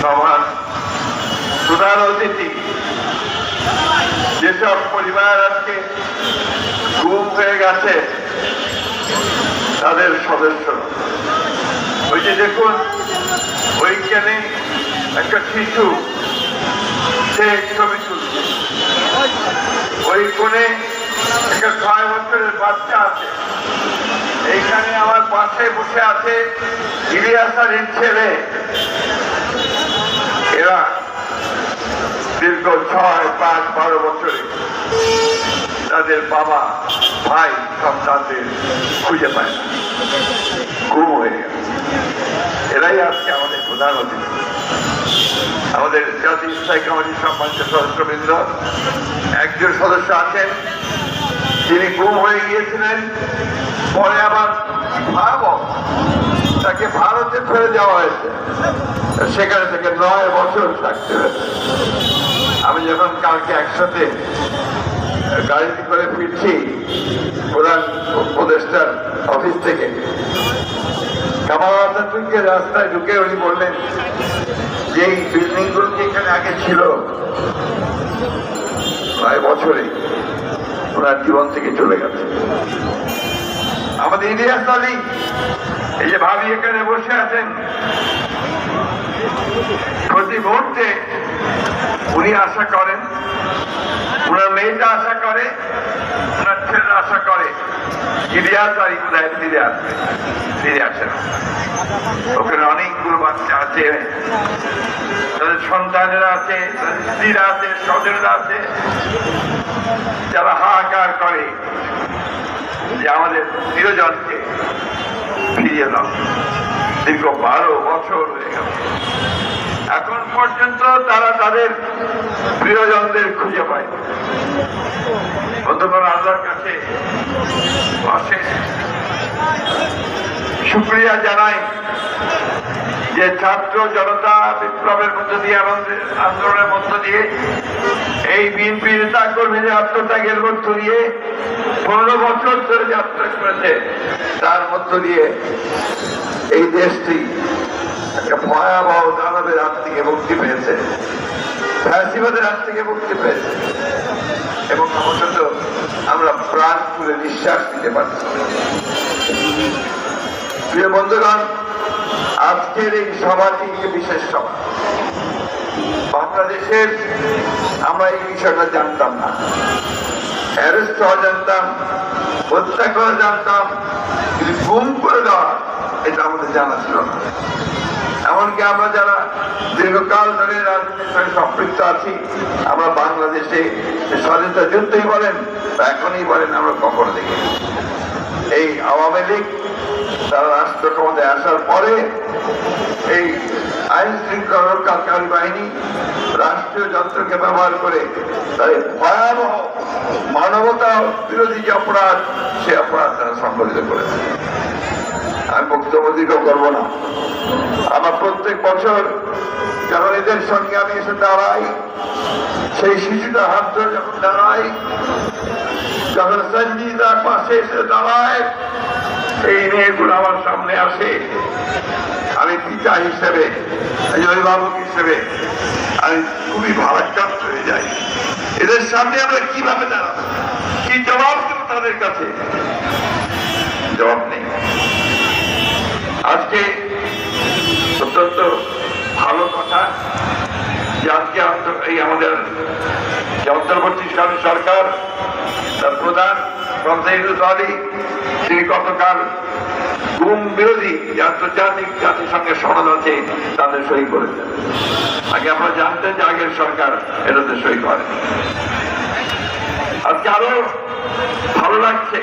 সভার প্রধান অতিথি, যেসব পরিবার আজকে গুম হয়ে গেছে, তাদের সদস্য। ওই যে দেখুন, ওইখানে একটা শিশু, সে ছবি তুলছে। ওই কোণে একটা ছয় বছরের বাচ্চা আছে। এইখানে আমার পাশে বসে আছে ইলিয়াস আলীর ছেলে। এরা দীর্ঘ ছয় পাঁচ বারো বছরে তাদের বাবা, ভাই সন্তানদের খুঁজে পায় না। গুম হয়ে গেছে। এরাই আজকে আমাদের প্রধান অতিথি। আমাদের জাতীয় স্থায়ী কমিটির সম্মানিত সদস্যবৃন্দ, একজন সদস্য আছেন, তিনি গুম হয়ে গিয়েছিলেন, পরে আবার ভাব তাকে ভারতে ফেলে দেওয়া হয়েছে। সেখানে থেকে নয় বছর থাকতে হয়েছে। আমি যখন কালকে একসাথে গাড়িতে করে ফিরছি, প্রধান উপদেষ্টার অফিস থেকে, কামাল আজাদকে রাস্তায় ঢুকে উনি বললেন, যে এই বিল্ডিংগুলো কি এখানে আগে ছিল? প্রায় বছরে ওনার জীবন থেকে চলে গেছে। আমাদের ইলিয়াস আলী এই যে ভাবি এখানে বসে আছেন, প্রতি মুহূর্তে উনি আশা করেন ওনার মেয়েটা আশা করে ওনার ছেলেরা আশা করে। ইলিয়াস আলী কোথায় ফিরে আসবে। ফিরে ওখানে অনেকগুলো বাচ্চা আছে। তাদের সন্তানেরা আছে, তাদের স্ত্রীরা আছে, স্বজনেরা আছে। যারা হাহাকার করে যে আমাদের প্রিয়জনকে ফিরিয়ে দাও দীর্ঘ বারো বছর হয়ে গেল। এখন পর্যন্ত তারা তাদের প্রিয়জনদের খুঁজে পায় বন্ধুগণ, আল্লাহর কাছে অশেষ শুক্রিয়া জানাই যে ছাত্র জনতা বিপ্লবের মধ্য দিয়ে আন্দোলনের মধ্য দিয়ে এই বিএনপি নেতা কর্মীদের আত্মত্যাগের মধ্য দিয়ে পনেরো বছর ধরে যাত্রা করেছে। তার মধ্য দিয়ে এই দেশটি একটা ভয়াবহ দানবের হাত থেকে মুক্তি পেয়েছে। ফ্যাসিবাদের হাত থেকে মুক্তি পেয়েছে। এবং অবশ্য আমরা প্রাণ খুলে নিঃশ্বাস দিতে পারছি। প্রিয় বন্ধুগণ, আজকের এই সভাটি বিশেষ সভা। বাংলাদেশের আমরা এই বিষয়টা জানতাম না। অ্যারেস্ট হওয়া জানতাম, হত্যা করা জানতাম, কিন্তু গুম করে দেওয়া, এটা আমাদের জানা ছিল না। এমনকি আমরা যারা দীর্ঘকাল ধরে রাজনীতির সঙ্গে সম্পৃক্ত আছি, আমরা বাংলাদেশে স্বাধীনতা যুদ্ধই বলেন বা এখনই বলেন, আমরা কখনো দেখি এই আওয়ামী লীগ, তারা রাষ্ট্র ক্ষমতায় আসার পরে এই আইন শৃঙ্খলা রক্ষাকারী বাহিনী রাষ্ট্রীয় যন্ত্রকে ব্যবহার করে তাদের ভয়াবহ মানবতা বিরোধী যে অপরাধ, সে অপরাধ তারা সংগঠিত করেছে। আমি বক্তব্য দীর্ঘ করব না। আমার প্রত্যেক বছর যখন এদের সঙ্গে আমি এসে দাঁড়াই, সেই শিশুটা হাত ধরে যখন দাঁড়াই, যখন সঞ্জিতার পাশে এসে দাঁড়ায় এই মেয়েগুলো আমার সামনে আসে আমি পিতা হিসেবে, অভিভাবক হিসেবে, আমি খুবই ভারাক্রান্ত হয়ে যাই। এদের সামনে আমরা কীভাবে দাঁড়াবো? কি জবাব দেবো তাদের কাছে? জবাব নেই। আজকে অত্যন্ত ভালো কথা যে আজকে এই আমাদের যে অন্তর্বর্তীকালীন সরকার, তার প্রধান আলী তিনি গুম বিরোধী আন্তর্জাতিক জাতিসংঘের সনদ আছে, তাদের সই করেছেন। আগে আমরা জানতেন যে আগের সরকার এটাতে সই করে। আজকে আরও ভালো লাগছে।